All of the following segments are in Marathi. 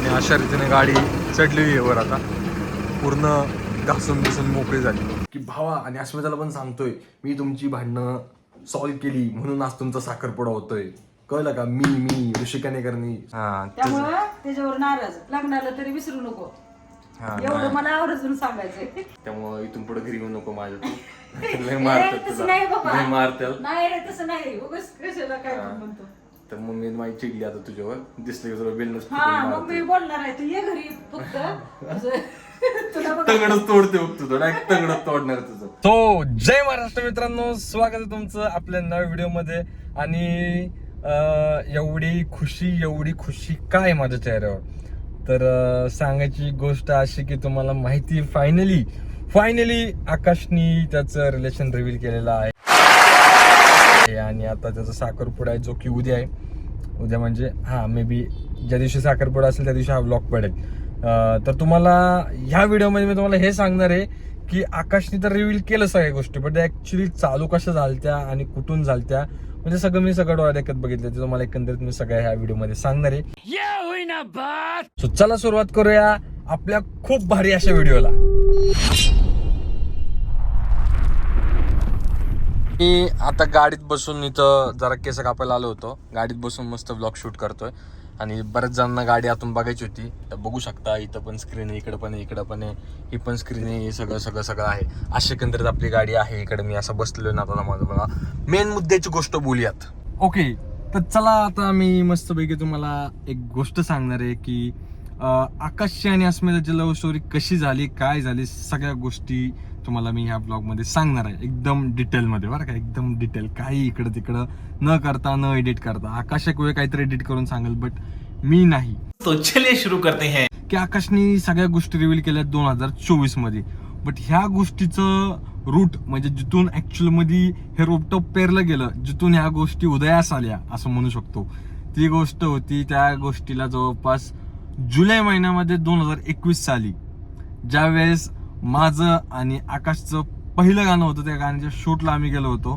आणि अशा रीतीने गाडी चढलेली आहे वर आता. पूर्ण घासून घासून मोकळी झाली. की भावा आणि अस्मिताला पण सांगतोय मी तुमची भांडणं सॉल्व्ह केली म्हणून आज तुमचा साखरपुडा होतोय. कळलं का? मी मी ऋषिकाने करणी. हा. त्यामुळं त्याच्यावर नाराज. लग्नाला तरी विसरू नको. हा, एवढं मला आवर्जून सांगायचंय. त्यामुळे इथून पुढे घरी येऊ नको माझ्या लय ए, मारतात तसं तुला. नाही बाबा. लय मारतात. नाही रे तसं नाही. उगाच कशाला काय पण म्हणतो. तर मग मी माझी चिडली आता तुझ्यावर. दिसलं की तुला बेलनस हा मग मी बोलणार आहे तू ये घरी फक्त. असं तुला बघ. तगडच तोडते बघ तुझं डायरेक्ट तगडच तोडणार तुझं. तो जय महाराष्ट्र मित्रांनो स्वागत आहे तुमचं आपल्या नव्या व्हिडिओमध्ये आणि अं, एवढी खुशी एवढी खुशी काय माझ्या चेहऱ्यावर? तर अं, सांगायची गोष्ट अशी की तुम्हाला माहिती फायनली फायनली आकाशनी त्याचं रिलेशन रिव्हील केलेलं आहे. आणि आता त्याचा साखरपुडा आहे जो की उद्या आहे. उद्या म्हणजे हा मे बी ज्या दिवशी साखरपुडा असेल त्या दिवशी हा ब्लॉग पडेल. तर तुम्हाला ह्या व्हिडिओमध्ये मी तुम्हाला हे सांगणार आहे की आकाशने तर रिव्हील केलं सगळ्या गोष्टी पण त्या ऍक्च्युली चालू कशा झालत्या आणि कुठून झालत्या म्हणजे सगळं मी सगळं डोळ्यात देखत बघितलं ते तुम्हाला एकंदरीत मी सगळ्या ह्या व्हिडिओमध्ये सांगणार आहे. चला सुरुवात करूया आपल्या खूप भारी अशा व्हिडिओला. मी आता गाडीत बसून इथं जरा केस कापायला आलो होतो. गाडीत बसून मस्त ब्लॉग शूट करतोय. आणि बऱ्याच जणांना गाडी आतून बघायची होती. तर बघू शकता इथं पण स्क्रीन आहे इकडं पण आहे इकडं पण आहे. ही पण स्क्रीन आहे हे सगळं सगळं सगळं आहे. अशा एकंदरीत आपली गाडी आहे. इकडे मी असं बसलेलो ना आता माझं मला मेन मुद्द्याची गोष्ट बोलूयात. ओके तर चला आता मी मस्तपैकी तुम्हाला एक गोष्ट सांगणार आहे की आकाशची आणि अस्मिताची लव्ह स्टोरी कशी झाली काय झाली सगळ्या गोष्टी तुम्हाला मी ह्या ब्लॉगमध्ये सांगणार आहे. एकदम डिटेल मध्ये बरं का? एकदम डिटेल काही इकडं तिकडं न करता न एडिट करता. आकाश एक वेळ काहीतरी एडिट करून सांगेल बट मी नाही. तो चलिए शुरू करते हैं. की आकाशनी सगळ्या गोष्टी रिव्हील केल्या दोन हजार चोवीसमध्ये बट ह्या गोष्टीचं रूट म्हणजे जिथून ऍक्च्युअलमध्ये हे रोपटप पेरलं गेलं जिथून ह्या गोष्टी उदयास आल्या असं म्हणू शकतो. ती गोष्ट होती त्या गोष्टीला जवळपास जुलै महिन्यामध्ये दोन हजार एकवीस साली. ज्या वेळेस माझं आणि आकाशचं पहिलं गाणं होतं त्या गाण्याच्या शूटला आम्ही गेलो होतो.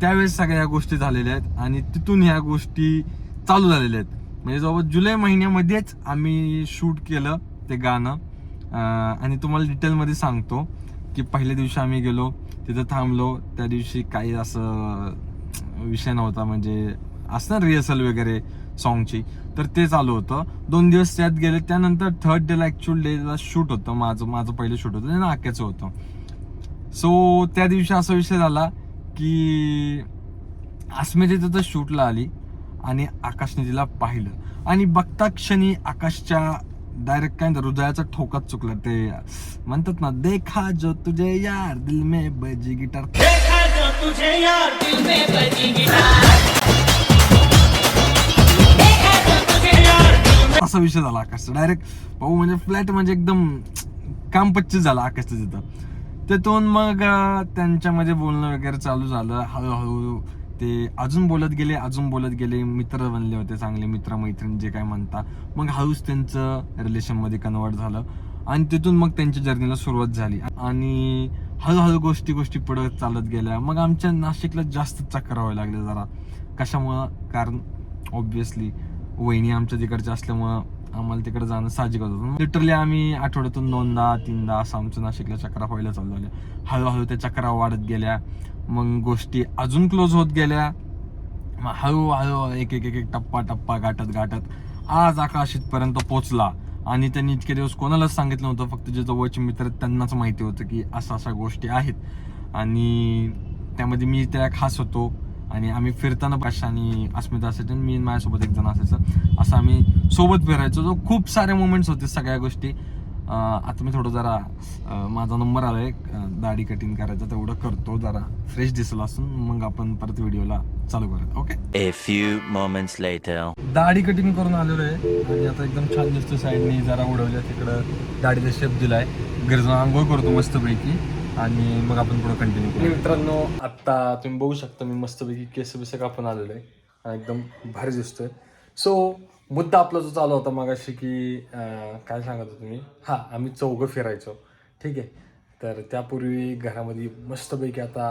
त्यावेळेस सगळ्या या गोष्टी झालेल्या आहेत आणि तिथून ह्या गोष्टी चालू झालेल्या आहेत. म्हणजे जवळपास जुलै महिन्यामध्येच आम्ही शूट केलं ते गाणं. आणि तुम्हाला डिटेलमध्ये सांगतो की पहिल्या दिवशी आम्ही गेलो तिथं थांबलो. त्या दिवशी काही असं विषय नव्हता म्हणजे असणार रिहर्सल वगैरे सॉन्गची तर ते चालू होतं. दोन दिवस त्यात गेले त्यानंतर थर्ड डेला ॲक्च्युअल डेला शूट होतं. माझं माझं पहिलं शूट होतं. ते नाक्याचं होतं. सो त्या दिवशी असा विषय झाला की अस्मिता तिथं शूटला आली आणि आकाशने तिला पाहिलं. आणि बघता क्षणी आकाशच्या डायरेक्ट काय हृदयाचा ठोकाच चुकला. ते म्हणतात ना देखा जो तुझे यार दिल में बजी गिटार. असा विषय झाला आकाशचा. डायरेक्ट भाऊ म्हणजे फ्लॅट म्हणजे एकदम काम पच्चीस झाला आकाशचं तिथं. तिथून मग त्यांच्यामध्ये बोलणं वगैरे चालू झालं. हळूहळू ते अजून बोलत गेले अजून बोलत गेले. मित्र बनले होते चांगले मित्र मैत्रीण जे काय म्हणता. मग हळूच त्यांचं रिलेशनमध्ये कन्वर्ट झालं. आणि तिथून मग त्यांच्या जर्नीला सुरुवात झाली. आणि हळूहळू गोष्टी गोष्टी पुढे चालत गेल्या. मग आमच्या नाशिकला जास्त चक्कर व्हायला लागले जरा. कशामुळं? कारण ऑब्विसली वहिनी आमच्या तिकडच्या असल्यामुळं आम्हाला तिकडे जाणं साहजिक होतं लिटरली आम्ही आठवड्यातून दोनदा तीनदा असं आमचं नाशिकला चक्रा व्हायला चालू झाल्या. हळूहळू त्या चक्रा वाढत गेल्या. मग गोष्टी अजून क्लोज होत गेल्या. मग हळूहळू एक एक एक एक टप्पा टप्पा गाठत गाठत आज आकाश इथपर्यंत आणि त्यांनी इतके दिवस कोणालाच सांगितलं नव्हतं. फक्त जे जवळचे मित्र त्यांनाच माहिती होतं की अशा अशा गोष्टी आहेत. आणि त्यामध्ये मी त्या खास होतो. आणि आम्ही फिरताना पाश आणि अस्मिता असायचे मी माझ्यासोबत एक जण असायचं. असं आम्ही सोबत फिरायचो. जो खूप सारे मोमेंट्स होते सगळ्या गोष्टी. आता मी थोडं जरा माझा नंबर आलाय. अं, दाढी कटिंग करायचं तेवढं करतो. जरा फ्रेश दिसला असून मग आपण परत व्हिडिओला चालू करूया ओके moments later. दाढी कटिंग करून आलेलो आहे. आणि आता एकदम छान दिसतो साईडने जरा उडवल्या तिकडं. दाढीला शेप दिलाय. गरज आंघोळ करतो मस्तपैकी. आणि मग आपण पुढे कंटिन्यू करू. मित्रांनो आता तुम्ही बघू शकता मी मस्तपैकी केस बिस कापून आलेलो आहे. एकदम भारी दिसतोय. सो मुद्दा आपला जो चालू होता मागाशी की काय सांगत होतो तुम्ही हां आम्ही चौघं फिरायचो. ठीक आहे? तर त्यापूर्वी घरामध्ये मस्तपैकी आता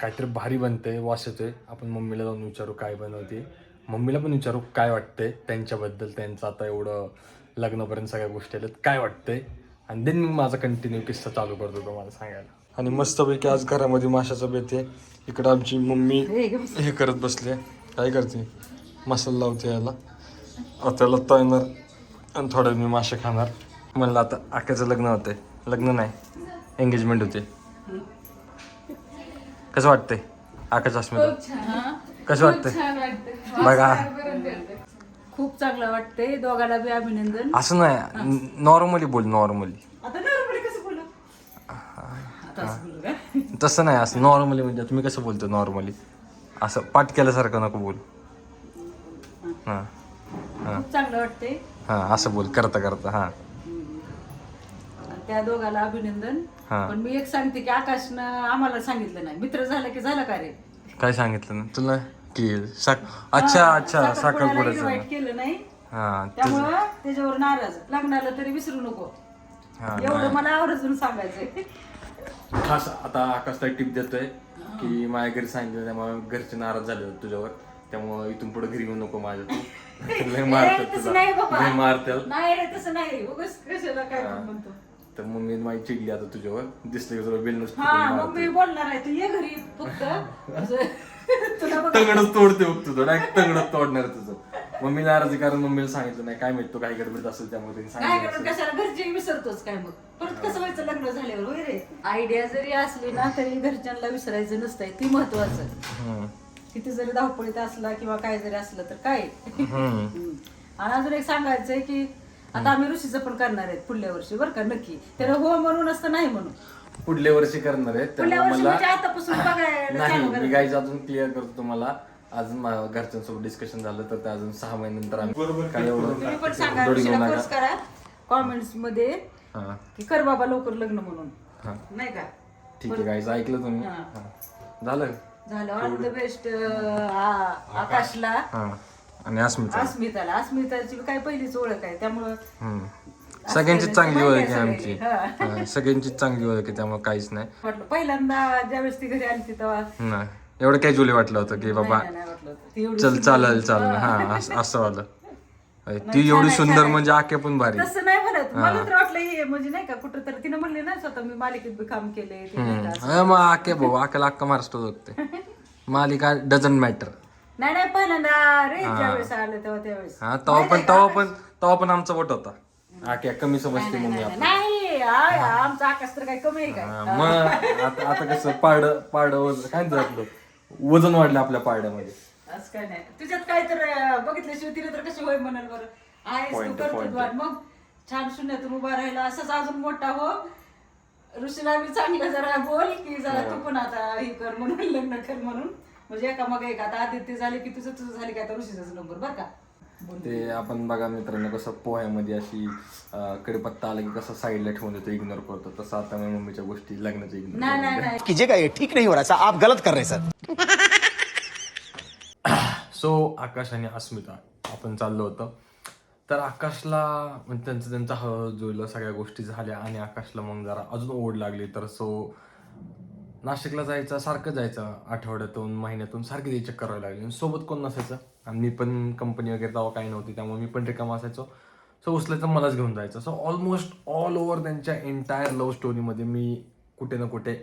काहीतरी भारी बनतंय वास येतोय. आपण मम्मीला जाऊन विचारू काय बनवते. मम्मीला पण विचारू काय वाटतंय त्यांच्याबद्दल त्यांचं आता एवढं लग्नापर्यंत सगळ्या गोष्टी आल्यात काय वाटतंय? आणि देन मी माझा कंटिन्यू किस्सा चालू करतो तुम्हाला सांगायला. आणि मस्तपैकी आज घरामध्ये माशाचा बेत आहे. इकडं आमची मम्मी हे करत बसले काय करते? मसाला लावते याला. आता त्याला तळणार आणि थोड्या मी मासे खाणार. म्हणलं आता आक्याचं लग्न होतंय. लग्न नाही एंगेजमेंट होते. कसं वाटतंय? आकाश अस्मिता कसं वाटतंय? बघा. खूप चांगलं वाटतंय. दोघाला बी अभिनंदन. असं नाही. नॉर्मली बोल नॉर्मली. आता नॉर्मली कसं बोलू? आता असं बोलू का? तसं नाही असं नॉर्मली म्हणजे तुम्ही कसं बोलतो नॉर्मली? असं पाठ केल्यासारखं नको बोल. हां खूप चांगलं वाटतंय. हां असं बोल करता करता हां. त्या दोघाला अभिनंदन. हा. पण मी एक सांगते की आकाशनं आम्हाला सांगितलं नाही. मित्र झालं की झालं का रे? काय सांगितलं ना? तुला? की साक अच्छा अच्छा साखरपुड्याचं. केलं नाही. हां त्यामुळं त्याच्यावर नाराज. लग्नाला तरी विसरू नको. हां एवढं मला आवर्जून सांगायचंय. खास आता आकाशला टिप देतोय की माझ्या घरी सांगितलं त्यामुळे घरचे नाराज झाले होते तुझ्यावर. त्यामुळे इथून पुढे घरी येऊ नको माझ्या तू. लय ए, मारतात तसं तुला. नाही बाबा. लय मारतात. नाही रे तसं नाही. उगाच कशाला काय पण म्हणतो. तर मम्मी माझी चिडली आता तुझ्यावर. दिसलं की तुला बेल नसतं हा मग मी बोलणार आहे तू ये घरी फक्त. असं. तंगडच तोडते बघ तुझं. डायरेक्ट तंगडच तोडणार तुझं. मम्मी नाराजी कारण मम्मीला सांगितलं नाही काय माहीत तो काही गडबडीत असेल त्यामुळे तिने काय सांगितलं करणार असेल. कशाला घरचे विसरतोच काय मग? परत कसं व्हायचं लग्न झाल्यावर? होय रे. आयडिया जरी असली ना तरी घरच्यांना विसरायचं नसतंय. ती महत्वाचं. हम्म. किती जरी धावपळीत असला किंवा काय जरी असलं तर काय. हम्म. आणि अजून एक सांगायचंय की आता आम्ही ऋषीचं पण करणार आहेत पुढल्या वर्षी बरं का? नक्की. त्याला हो म्हणून असतं नाही म्हणून. पुढल्या वर्षी करणार आहे. पुढल्या त्यामुळे वर्षी मला म्हणजे आतापासून बघायला नाही चालू मी करायचं. गाईज अजून क्लिअर करतो तुम्हाला. अजून मा- घरच्यांसोबत डिस्कशन झालं तर ते अजून सहा महिन्यानंतर आम्ही काय तुम्ही पण एवढं सांगा दोडी घेऊ ऋषीला नका. पोस्ट करा. कॉमेंट्समध्ये हा. की कर बाबा लवकर लग्न म्हणून. हा. नाही का? ठीक आहे गाईज ऐकलं तुम्ही? हा. हा. झालं? झालं. ऑल द बेस्ट आकाशला. हा. आणि अस्मिता. अस्मिताला. अस्मिताची काय पहिलीच ओळख आहे. त्यामुळं हम्म. सगळ्यांची चांगली ओळख आहे आमची. हा. सगळ्यांची चांगली ओळख आहे त्यामुळे काहीच नाही. वाटलं पहिल्यांदा ज्यावेळेस ती घरी आली तेव्हा नाही एवढं कॅज्युअली वाटलं होतं की बाबा नाही, नाही वाटलं होतं. ती एवढी चल सुंदर चालेल. चालेल. हा. असं- असं वालं ती एवढी सुंदर म्हणजे आके पण भारी. तसं नाही म्हणत. मला तर वाटलं हे म्हणजे नाही का कुठं तर तिनं म्हणले ना स्वतः मी मालिकेत बी काम केले ते नाही का असं. हा, मग आके भाऊ आकेला अक्का महाराष्ट्र बघते मालिका डझंट मॅटर नाही नाही पहिल्यांदा रे ज्यावेळेस आलं तेव्हा त्यावेळेस. हा तेव्हा पण तेव्हा पण तेव्हा पण आमचा वट होता. आके कमी समजते मम्मी नाही, नाही आ- आमचा आकाश तर काही कमी आहे काय हा, मग आता आता कसं पाड पाड वजन काय म्हणतात आपलं? वजन वाढलं आपल्या पाड्यामध्ये. असं काय नाही. तुझ्यात काय तर अं, बघितल्याशिवाय तिला तर कशी होय म्हणाल बरं. आहेस तू Point, करतो मग छान शून्यातून उभा राहिला. असंच अजून मोठा हो. ऋषीला मी चांगलं जरा बोल की जरा तू पण आता हे कर म्हणून लग्न कर म्हणून. म्हणजे एका मग एक. आता आदित्य झाले की तुझं तुझं झाले की आता ऋषीचाच नंबर बरं का? ते आपण बघा मित्रांनो कसं पोह्यामध्ये अशी कडीपत्ता आला की कसं साईडला ठेवून देतो इग्नोर करतो. तसं आता मी मम्मीच्या गोष्टी लग्नाच्या नाही इग्नोर नाही नाही. कीजिएगा ये ठीक नहीं हो रहा सर आप गलत कर रहे हैं सर. सो आकाश आणि अस्मिता आपण चाललो होतो. तर आकाशला म्हणजे त्यांचं त्यांचं हळद जुळलं सगळ्या गोष्टी झाल्या आणि आकाशला मग जरा अजून ओढ लागली. तर सो नाशिकला जायचं सारखं जायचं आठवड्यातून महिन्यातून सारखी ती चक्कर करावी लागली. आणि सोबत कोण नसायचं? आणि मी पण कंपनी वगैरे तेव्हा काही नव्हती त्यामुळे मी पण रिकामा असायचो. सो उचलायचं मलाच घेऊन जायचं. सो ऑलमोस्ट ऑल ओव्हर त्यांच्या एंटायर लव्ह स्टोरीमध्ये मी कुठे ना कुठे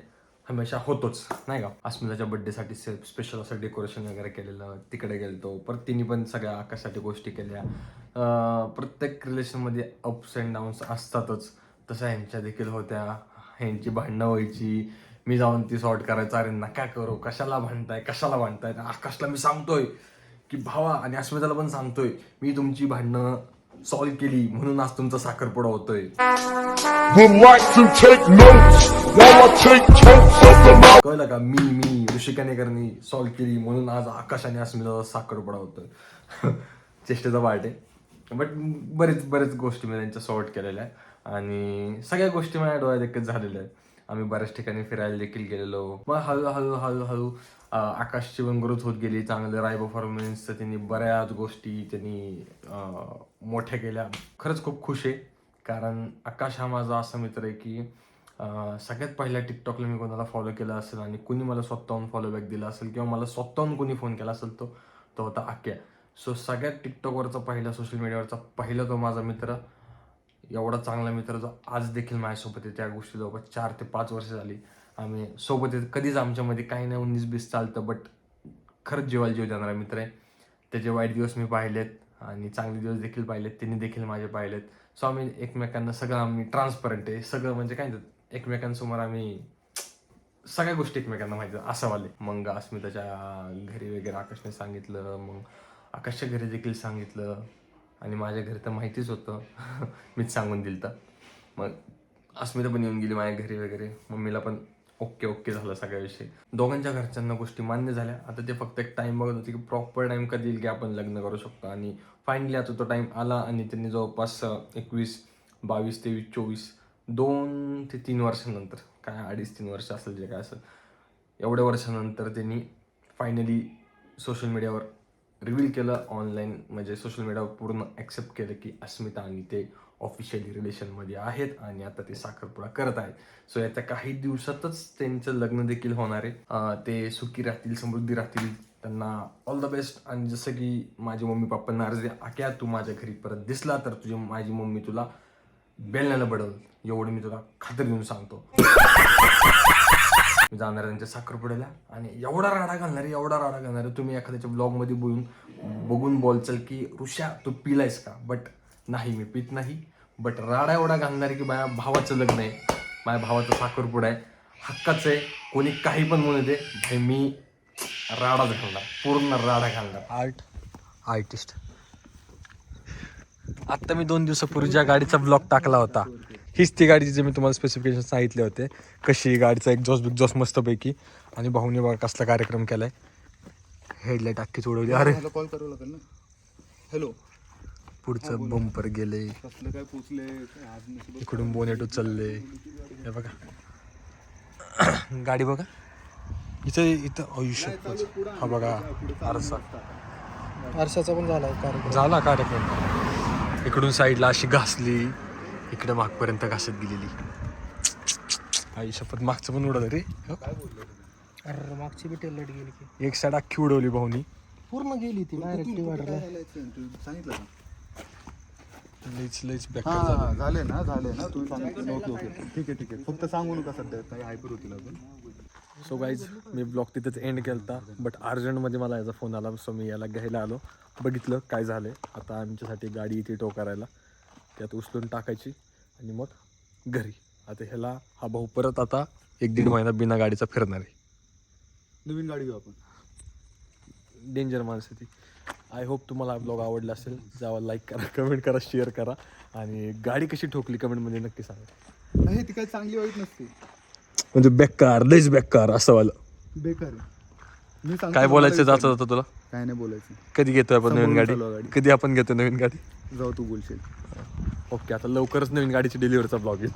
हमेशा होतोच नाही का? अस्मिताच्या बर्थडेसाठी स्पेशल असं डेकोरेशन वगैरे केलेलं तिकडे गेलतो. परत तिने पण सगळ्या आकाशासाठी गोष्टी केल्या. प्रत्येक रिलेशनमध्ये अप्स अँड डाऊन्स असतातच. तसं ह्यांच्या देखील होत्या. ह्यांची भांडणं व्हायची. मी जाऊन ती सॉर्ट करायचं. अरे नका करू. कशाला भांडताय? कशाला भांडताय? आकाशला मी सांगतोय. की भावा आणि अस्मिताला पण सांगतोय मी तुमची भांडणं सॉल्व्ह केली म्हणून आज तुमचा साखरपुडा होतोय. कळलं का? मी मी ऋषिकानेकरनी सॉल्व्ह केली म्हणून आज आकाश आणि अस्मिताचा साखरपुडा होतोय. चेष्टेचा पार्ट आहे. बट बरेच बरेच गोष्टी मी त्यांच्या सॉर्ट केलेल्या आहे आणि सगळ्या गोष्टी माझ्या डोळ्यात एकच झालेल्या आहेत. आम्ही बऱ्याच ठिकाणी फिरायला देखील गेलेलो. मग हळूहळू हळूहळू आकाशची पण ग्रोथ होत गेली. चांगलं राय परफॉर्मन्स त्यांनी बऱ्याच गोष्टी त्यांनी मोठ्या केल्या. खरंच खूप खुश आहे. कारण आकाश हा माझा असा मित्र आहे की सगळ्यात पहिल्या टिकटॉकला मी कोणाला फॉलो केला असेल आणि कुणी मला स्वतःहून फॉलो बॅक दिला असेल किंवा मला स्वतःहून कुणी फोन केला असेल तो तो होता आक्या. सो सगळ्यात टिकटॉकवरचा पहिला सोशल मीडियावरचा पहिला तो माझा मित्र. एवढा चांगला मित्र जो आज देखील माझ्यासोबत आहे त्या गोष्टी जवळपास चार ते पाच वर्ष झाली. आम्ही सोबत आहेत. कधीच आमच्यामध्ये काही नाही उन्नीस बीस चालतं बट खरंच जेवायला जीव जाणारा मित्र आहे. त्याचे वाईट दिवस मी पाहिलेत आणि चांगले दिवस देखील पाहिलेत. त्यांनी देखील माझे पाहिलेत. सो आम्ही एकमेकांना सगळं आम्ही ट्रान्सपरंट आहे. सगळं म्हणजे काय एकमेकांसमोर आम्ही सगळ्या गोष्टी एकमेकांना माहिती असं वाले. मग अस्मिताच्या घरी वगैरे आकाशने सांगितलं मग आकाशच्या घरी देखील सांगितलं. आणि माझ्या घरी तर माहितीच होतं. मीच सांगून दिलं तर मग अस्मिता पण येऊन गेली माझ्या घरी वगैरे. मम्मीला पण ओके ओके झालं सगळ्या विषयी दोघांच्या घरच्यांना गोष्टी मान्य झाल्या. आता ते फक्त एक टाईम बघत होते की प्रॉपर टाईम कधी येईल की आपण लग्न करू शकतो. आणि फायनली आता तो टाईम आला आणि त्यांनी जवळपास एकवीस बावीस तेवीस चोवीस दोन ते तीन वर्षानंतर काय अडीच तीन वर्ष असेल जे काय असेल एवढ्या वर्षानंतर त्यांनी फायनली सोशल मीडियावर रिव्हील केलं ऑनलाईन म्हणजे सोशल मीडियावर पूर्ण ॲक्सेप्ट केलं की अस्मिता आणि ते ऑफिशियली रिलेशनमध्ये आहेत आणि आता ते साखरपुडा करत आहेत. सो याच्या काही दिवसातच त्यांचं लग्न देखील होणार आहे. ते सुखी राहतील समृद्धी राहतील त्यांना ऑल द बेस्ट आणि जसं की माझे मम्मी पप्पांना अर्ज द्या आक्या तू माझ्या घरी परत दिसला तर तुझी माझी मम्मी तुला बेलण्याला बडवल. एवढं मी तुला खात्री देऊन सांगतो. मी जाणार आहे त्यांच्या साखरपुड्याला. आणि एवढा राडा घालणार आहे एवढा राडा घालणार आहे तुम्ही एखाद्याच्या ब्लॉगमध्ये बोलून बघून बोलचाल की ऋषा तू पिलायस का? बट नाही मी पित नाही. बट राडा एवढा घालणार आहे की माझ्या भावाचं लग्न आहे. माझ्या भावाचा साखरपुडा आहे. हक्काचं आहे. कोणी काही पण म्हणू दे. भाई मी राडाच घालणार. पूर्ण राडा घालणार. आर्ट आर्टिस्ट आत्ता मी दोन दिवसापूर्वी ज्या गाडीचा ब्लॉग टाकला होता हीच ती गाडीची जे मी तुम्हाला स्पेसिफिकेशन सांगितले होते. कशी गाडीचा एक्झॉस्ट बिक्झॉस्ट मस्तपैकी. आणि भाऊने बघा कसला कार्यक्रम केलाय. हेडलाईट अख्खीच उडवली. अरे. कॉल करावं लागेल ना? हॅलो पुढचं बंपर गेले. काय पोचले? इकडून बोनेट उचलले. हे बघा. गाडी बघा. इथं इथं आयुष्य हा बघा आरसा. आरशाचा पण झाला कार्यक्रम. झाला कार्यक्रम. इकडून साईडला अशी घासली. इकडे मागपर्यंत घासत गेलेली. आई शपथ मागचं पण उडवलं रे. हो. अरे मागची बी टेल गेली की. एक साईड अख्खी उडवली भाऊनी. पूर्ण गेली ती डायरेक्ट तू सांगितलं का? लईच लईच बेकार हा झालं. हा, झाले ना झाले ना. तुम्ही सांगितलं. Okay okay. ठीक आहे ठीक आहे. फक्त सांगू नका सध्या? काही हायपर होतील अजून. सो गाईज मी ब्लॉग तिथेच एंड केलता बट अर्जंटमध्ये मला याचा फोन आला सो मी याला घ्यायला आलो. बघितलं काय झालंय. आता आमच्यासाठी गाडी इथे टो करायला. त्यात उचलून टाकायची आणि मग घरी. आता ह्याला हा भाऊ परत आता एक दीड महिना बिना गाडीचा फिरणार आहे. नवीन गाडी घेऊ आपण. डेंजर माणसं ती आय होप तुम्हाला हा ब्लॉग आवडला असेल. जावा लाईक करा कमेंट करा शेअर करा आणि गाडी कशी ठोकली कमेंटमध्ये नक्की सांगा. नाही ती काही चांगली वाईट नसते. म्हणजे बेकार लईच बेकार असं वालं. बेकार आहे. मी सांगतो काय बोलायचं विचार. जातं जातं तुला? काय नाही बोलायचं. कधी घेतोय आपण नवीन समोरून गाडी? गाडी. कधी आपण घेतो नवीन गाडी? जाऊ तू बोलशील. ओके आता लवकरच नवीन गाडीची डिलिव्हरीचा ब्लॉग येईल.